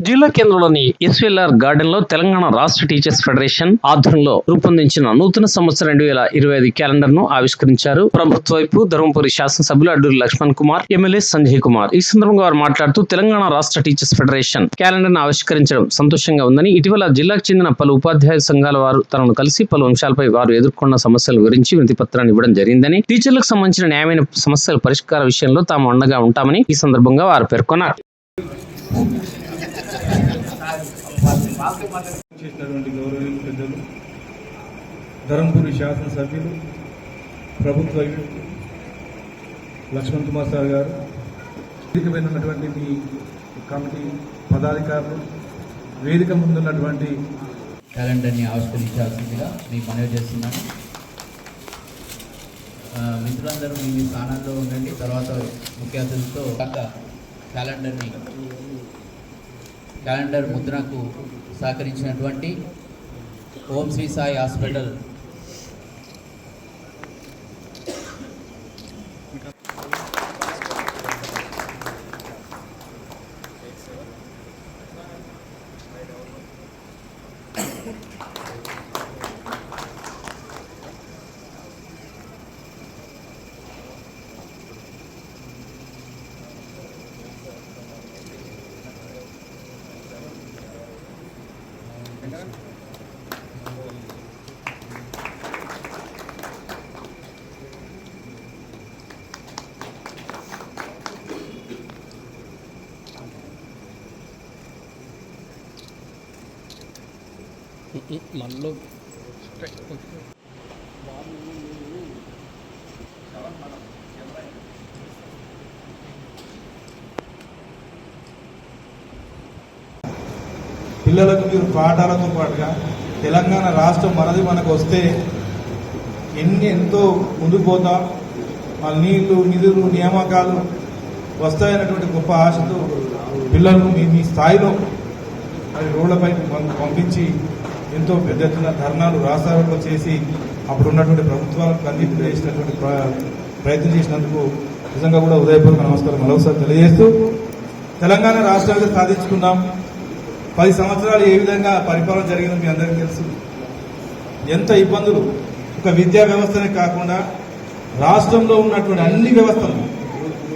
జిల్లా కేంద్రంలోని ఎస్వీఎల్ఆర్ గార్డెన్లో తెలంగాణ రాష్ట్ర టీచర్స్ ఫెడరేషన్ ఆధ్వర్యంలో రూపొందించిన నూతన సంవత్సరం రెండు వేల ఇరవై ఐదు క్యాలెండర్ను ఆవిష్కరించారు. ప్రభుత్వ వైపు ధర్మపురి శాసనసభ్యులు అడ్డూరి లక్ష్మణ్ కుమార్ ఎమ్మెల్యే సంజయ్ కుమార్. ఈ సందర్భంగా వారు మాట్లాడుతూ తెలంగాణ రాష్ట్ర టీచర్స్ ఫెడరేషన్ క్యాలెండర్ను ఆవిష్కరించడం సంతోషంగా ఉందని ఇటీవల జిల్లాకు చెందిన పలు ఉపాధ్యాయ సంఘాల వారు తనను కలిసి పలు అంశాలపై వారు ఎదుర్కొన్న సమస్యల గురించి వినతి పత్రాన్ని ఇవ్వడం జరిగిందని టీచర్లకు సంబంధించిన న్యాయమైన సమస్యల పరిష్కార విషయంలో తాము అండగా ఉంటామని ఈ సందర్భంగా వారు పేర్కొన్నారు. చేసినటువంటి గౌరవనీయులు పెద్దలు ధర్మపురి శాసనసభ్యులు ప్రభుత్వ లక్ష్మణ్ కుమార్ సార్ గారు వేదిక ఉన్నటువంటి మీ కమిటీ పదాధికారులు వేదిక ముందున్నటువంటి క్యాలెండర్ని ఆవిష్కరించాల్సిందిగా మీకు మనవి చేస్తున్నాను. మిత్రులందరూ మీ మీ స్థానాల్లో ఉండండి. తర్వాత ముఖ్య అతిథులతో కాక క్యాలెండర్ని క్యాలెండర్ ముద్రకు సహకరించినటువంటి ఓం శ్రీ సాయి హాస్పిటల్ పిల్లలకు మీరు పాఠాలతో పాటుగా తెలంగాణ రాష్ట్రం మనది మనకు వస్తే ఎన్ని ఎంతో ముందుకు పోతాం మన నీళ్ళు నిధులు నియామకాలు వస్తాయన్నటువంటి గొప్ప ఆశతో పిల్లలను మీ మీ స్థాయిలో అది రోడ్లపై పంపించి ఎంతో పెద్ద ఎత్తున ధర్నాలు రాస్తారోకలు చేసి అప్పుడు ఉన్నటువంటి ప్రభుత్వాలకు కన్నీటి చేసినటువంటి ప్ర- ప్రయత్నం చేసినందుకు నిజంగా కూడా ఉదయపూర్వక నమస్కారం మరొకసారి తెలియజేస్తూ తెలంగాణ రాష్ట్రాన్ని సాధించుకున్నాం పది సంవత్సరాలు ఏ విధంగా పరిపాలన జరిగిందో మీ అందరికీ తెలుసు. ఎంత ఇబ్బందులు. ఒక విద్యా వ్యవస్థనే కాకుండా రాష్ట్రంలో ఉన్నటువంటి అన్ని వ్యవస్థలు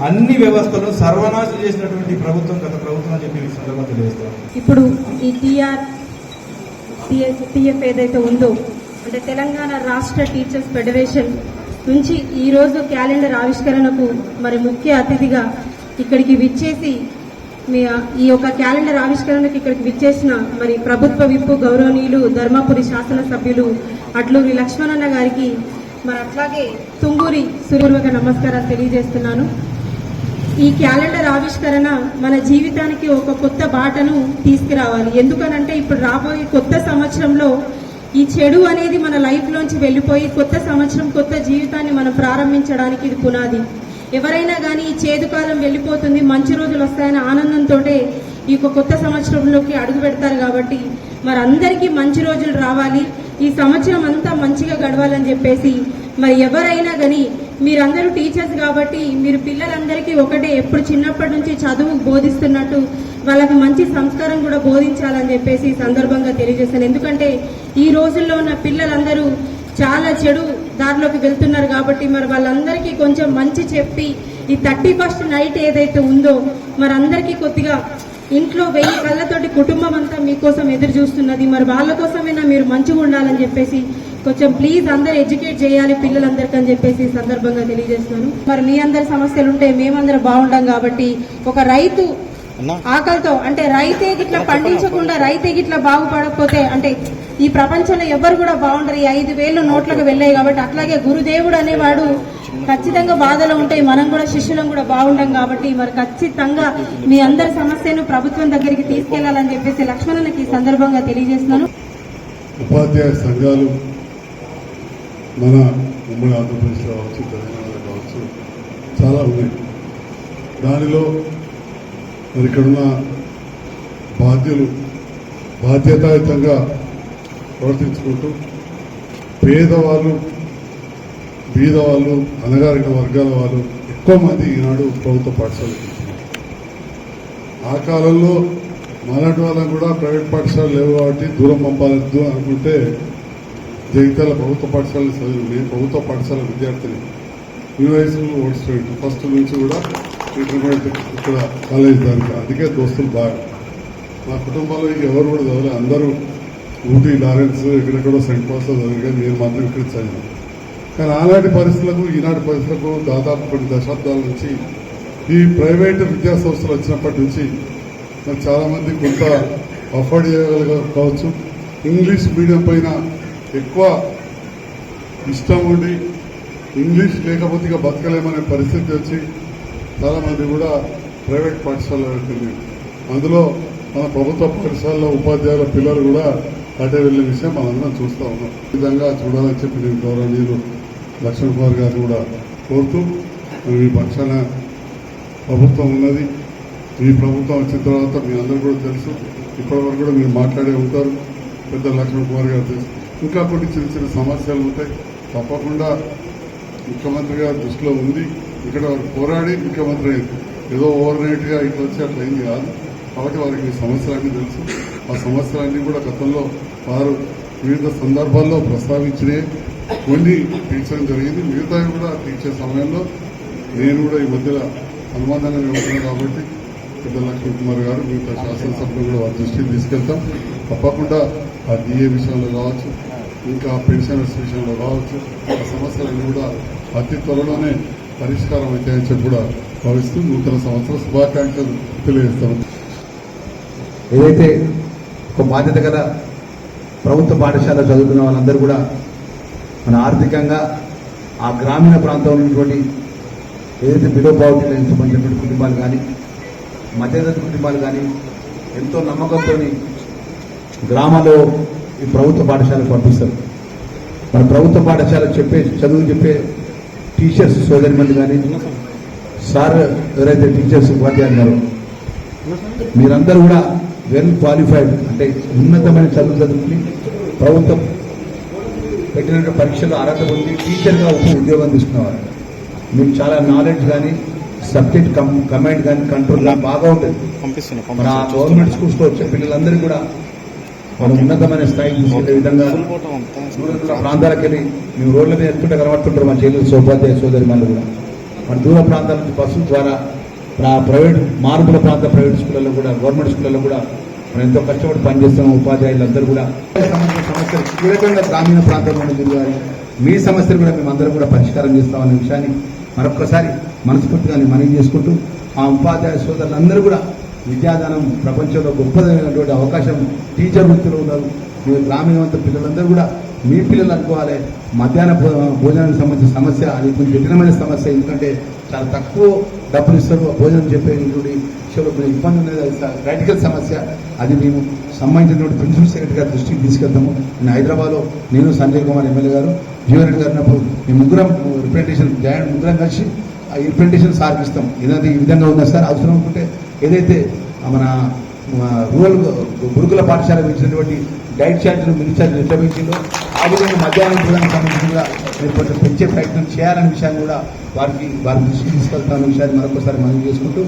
అన్ని వ్యవస్థలను సర్వనాశం చేసినటువంటి ప్రభుత్వం గత ప్రభుత్వం అని చెప్పి సందర్భంగా ఇప్పుడు ఈ టీఆర్ టీఎఫ్ ఏదైతే ఉందో అంటే తెలంగాణ రాష్ట్ర టీచర్స్ ఫెడరేషన్ నుంచి ఈ రోజు క్యాలెండర్ ఆవిష్కరణకు మరి ముఖ్య అతిథిగా ఇక్కడికి విచ్చేసి మీ ఈ యొక్క క్యాలెండర్ ఆవిష్కరణకు ఇక్కడికి విచ్చేసిన మరి ప్రభుత్వ విప్పు గౌరవనీయులు ధర్మపురి శాసనసభ్యులు అట్లూరి లక్ష్మణన్న గారికి మరి అట్లాగే తుంగూరి సూర్యపూర్వక నమస్కారాలు తెలియజేస్తున్నాను. ఈ క్యాలెండర్ ఆవిష్కరణ మన జీవితానికి ఒక కొత్త బాటను తీసుకురావాలి. ఎందుకనంటే ఇప్పుడు రాబోయే కొత్త సంవత్సరంలో ఈ చెడు అనేది మన లైఫ్లోంచి వెళ్ళిపోయి కొత్త సంవత్సరం కొత్త జీవితాన్ని మనం ప్రారంభించడానికి ఇది పునాది. ఎవరైనా కానీ ఈ చేదు కాలం వెళ్ళిపోతుంది మంచి రోజులు వస్తాయని ఆనందంతో ఈ కొత్త సంవత్సరంలోకి అడుగు పెడతారు కాబట్టి మరి అందరికీ మంచి రోజులు రావాలి. ఈ సంవత్సరం అంతా మంచిగా గడవాలని చెప్పేసి మరి ఎవరైనా కానీ మీరందరూ టీచర్స్ కాబట్టి మీరు పిల్లలందరికీ ఒకటే ఎప్పుడు చిన్నప్పటి నుంచి చదువు బోధిస్తున్నట్టు వాళ్ళకి మంచి సంస్కారం కూడా బోధించాలని చెప్పేసి సందర్భంగా తెలియజేస్తాను. ఎందుకంటే ఈ రోజుల్లో ఉన్న పిల్లలందరూ చాలా చెడు దారిలోకి వెళ్తున్నారు కాబట్టి మరి వాళ్ళందరికీ కొంచెం మంచి చెప్పి ఈ థర్టీ ఫస్ట్ నైట్ ఏదైతే ఉందో మరి అందరికీ కొద్దిగా ఇంట్లో వెయ్యి కళ్ళతోటి కుటుంబం అంతా మీకోసం ఎదురు చూస్తున్నది. మరి వాళ్ళ కోసమైనా మీరు మంచిగా ఉండాలని చెప్పేసి కొంచెం ప్లీజ్ అందరు ఎడ్యుకేట్ చేయాలి పిల్లలందరికీ అని చెప్పేసి ఈ సందర్భంగా తెలియజేస్తున్నాను. మరి మీ అందరి సమస్యలు ఉంటే మేమందరం బాగుంటాం కాబట్టి ఒక రైతు ఆకలితో అంటే రైతే గిట్లా పండించకుండా రైతే గిట్లా బాగుపడకపోతే అంటే ఈ ప్రపంచంలో ఎవరు కూడా బాగుండరు. ఈ ఐదు వేలు నోట్లకు వెళ్ళాయి కాబట్టి అట్లాగే గురుదేవుడు అనేవాడు ఖచ్చితంగా బాధలో ఉంటాయి మనం కూడా శిష్యులం కూడా బాగుంటాం కాబట్టి మరి ఖచ్చితంగా మీ అందరి సమస్యను ప్రభుత్వం దగ్గరికి తీసుకెళ్ళాలని చెప్పేసి లక్ష్మణునికి ఈ సందర్భంగా తెలియజేస్తున్నాను. ఉపాధ్యాయ సంఘాలు మన ఉమ్మడి ఆంధ్రప్రదేశ్లో కావచ్చు తెలంగాణలో కావచ్చు చాలా ఉన్నాయి. దానిలో మరి ఇక్కడున్న బాధ్యులు బాధ్యతాయుతంగా ప్రవర్తించుకుంటూ పేదవాళ్ళు బీదవాళ్ళు అనగారిన వర్గాల వాళ్ళు ఎక్కువ మంది ఈనాడు ప్రభుత్వ పాఠశాలకు ఆ కాలంలో మాలాంటి వాళ్ళని కూడా ప్రైవేట్ పాఠశాలలు లేవు కాబట్టి దూరం పంపాలి అనుకుంటే జగిత్యాల ప్రభుత్వ పాఠశాలలో చదివి నేను ప్రభుత్వ పాఠశాల విద్యార్థిని. యూనివర్సిటీ ఓల్డ్ ఫస్ట్ నుంచి కూడా ఇంటర్మీడియట్ ఇక్కడ కాలేజ్ దానికి అందుకే దోస్తులు బాగా. మా కుటుంబంలో ఎవరు కూడా చదవలేదు అందరూ ఊటీ లారెన్స్ ఎక్కడెక్కడో సెంట్ పాస్లో చదివి కానీ నేను మాత్రం ఇక్కడ చదివాను. కానీ ఆనాటి పరిస్థితులకు ఈనాటి పరిస్థితులకు దాదాపు కొన్ని దశాబ్దాల నుంచి ఈ ప్రైవేటు విద్యా సంస్థలు వచ్చినప్పటి నుంచి మరి చాలామంది కొంత అఫోర్డ్ చేయగలగ కావచ్చు. ఇంగ్లీష్ మీడియం పైన ఎక్కువ ఇష్టం ఉండి ఇంగ్లీష్ లేకపోతే ఇక బతకలేమనే పరిస్థితి వచ్చి చాలామంది కూడా ప్రైవేట్ పాఠశాలలో వెళ్తుంది అందులో మన ప్రభుత్వ పాఠశాలలో ఉపాధ్యాయుల పిల్లలు కూడా అటే వెళ్ళే విషయం మనందరం చూస్తూ ఉన్నాం. ఈ విధంగా చూడాలని చెప్పి నేను గౌరవనీయులు లక్ష్మణ్ కుమార్ గారు కూడా కోరుతూ ఈ మీ పక్షాన ప్రభుత్వం ఉన్నది. ఈ ప్రభుత్వం వచ్చిన తర్వాత మీ అందరూ కూడా తెలుసు. ఇప్పటివరకు కూడా మీరు మాట్లాడే ఉంటారు. పెద్ద లక్ష్మణ్ కుమార్ గారు తెలుసు. ఇంకా కొన్ని చిన్న చిన్న సమస్యలు ఉంటాయి. తప్పకుండా ముఖ్యమంత్రి గారి దృష్టిలో ఉంది. ఇక్కడ వారు పోరాడి ముఖ్యమంత్రి ఏదో ఓవర్ నైట్గా ఇట్లా వచ్చి అట్లా అయింది కాదు. కాబట్టి వారికి ఈ సమస్యలన్నీ తెలుసు. ఆ సమస్యలన్నీ కూడా గతంలో వారు వివిధ సందర్భాల్లో ప్రస్తావించినే కొన్ని తీర్చడం జరిగింది. మిగతా కూడా తీర్చే సమయంలో నేను కూడా ఈ మధ్యలో అనుమానంగా ఉంటున్నాను కాబట్టి పెద్ద లక్ష్మీ కుమార్ గారు మిగతా శాసనసభ్యులు కూడా వారి దృష్టికి తీసుకెళ్తాం. తప్పకుండా ఆ డిఏ విషయంలో కావచ్చు ఇంకా పెన్షనర్స్ విషయంలో కావచ్చు ఆ సమస్యలన్నీ కూడా అతి త్వరలోనే పరిష్కారం అవుతాయని చెప్పి కూడా భావిస్తూ నూతన సంవత్సర శుభాకాంక్షలు తెలియజేస్తాను ఏదైతే ఒక బాధ్యత గల ప్రభుత్వ పాఠశాల చదువుకున్న వాళ్ళందరూ కూడా మన ఆర్థికంగా ఆ గ్రామీణ ప్రాంతంలో ఉన్నటువంటి ఏదైతే బిలో పావర్టీ లైన్ కుటుంబాలు కానీ మధ్యతరగతి కుటుంబాలు కానీ ఎంతో నమ్మకంతో గ్రామాల్లో ఈ ప్రభుత్వ పాఠశాలకు పంపిస్తారు. మన ప్రభుత్వ పాఠశాల చెప్పే చదువు చెప్పే టీచర్స్ సోదరి మంది కానీ సార్ ఎవరైతే టీచర్స్ ఉపాధ్యాయులు ఉన్నారో మీరందరూ కూడా వెల్ క్వాలిఫైడ్ అంటే ఉన్నతమైన చదువు చదువుకుని ప్రభుత్వం పెట్టినటువంటి పరీక్షలో అర్హత పొంది టీచర్గా ఒక ఉద్యోగం తీసుకునేవారు. మీకు చాలా నాలెడ్జ్ కానీ సబ్జెక్ట్ కమ్ కమాండ్ కానీ కంట్రోల్ బాగా ఉంటుంది మన గవర్నమెంట్ స్కూల్స్లో వచ్చే పిల్లలందరూ కూడా మనం ఉన్నతమైన స్థాయికి తీసుకెళ్ళే విధంగా దూర దూర ప్రాంతాలకు వెళ్ళి మేము రోడ్ల మీద ఎత్తుంటే కనబడుతుంటారు మా చెల్లెలు సోపాధ్యాయ సోదరి మళ్ళీ కూడా. మన దూర ప్రాంతాల నుంచి బస్సుల ద్వారా ప్రా- ప్రైవేట్ మార్పుల ప్రాంత ప్రైవేట్ స్కూళ్ళలో కూడా గవర్నమెంట్ స్కూళ్ళలో కూడా మనం ఎంతో కష్టపడి పనిచేస్తున్న ఉపాధ్యాయులందరూ కూడా. సమస్యలు కీలకంగా గ్రామీణ ప్రాంతంలో తిరిగారు మీ సమస్యలు కూడా మేము అందరం కూడా పరిష్కారం చేస్తామనే విషయాన్ని మరొక్కసారి మనస్ఫూర్తిగా మనవి చేసుకుంటూ ఆ ఉపాధ్యాయ సోదరులందరూ కూడా విద్యాదానం ప్రపంచంలో గొప్పదైనటువంటి అవకాశం టీచర్ వృత్తిలో ఉన్నారు మీరు గ్రామీణవంత పిల్లలందరూ కూడా మీ పిల్లలు అనుకోవాలి. మధ్యాహ్న భోజనానికి సంబంధించిన సమస్య అది కొంచెం కఠినమైన సమస్య. ఎందుకంటే చాలా తక్కువ డబ్బులు ఇస్తారు. భోజనం చెప్పేటువంటి విషయంలో కొంచెం ఇబ్బంది ఉన్నది. అది సమస్య. అది మేము సంబంధించినటువంటి ప్రిన్సిపల్ సెక్రటరీ గారి దృష్టికి తీసుకెళ్తాము. నేను హైదరాబాద్లో నేను సంజయ్ కుమార్ ఎమ్మెల్యే గారు జీవన్ గారు ఉన్నప్పుడు మేము ముగ్గురం రిప్రజెంటేషన్ జాయింట్ ముగ్గురం కలిసి ఆ రిప్రజెంటేషన్ సార్కి ఇస్తాం. ఏదైతే ఈ విధంగా ఉందా సార్? అవసరం అనుకుంటే ఏదైతే మన రూరల్ గురుకుల పాఠశాల ఇచ్చినటువంటి డైట్ ఛార్జీలు మిల్ ఛార్జీలు ఎట్లా పెంచిందో ఆ విధంగా మధ్యాహ్నం భోజనానికి సంబంధించిగా కొంచెం పెంచే ప్రయత్నం చేయాలనే విషయాన్ని కూడా వారికి వారి దృష్టికి తీసుకెళ్తామనే విషయాన్ని మరొకసారి మనం చేసుకుంటూ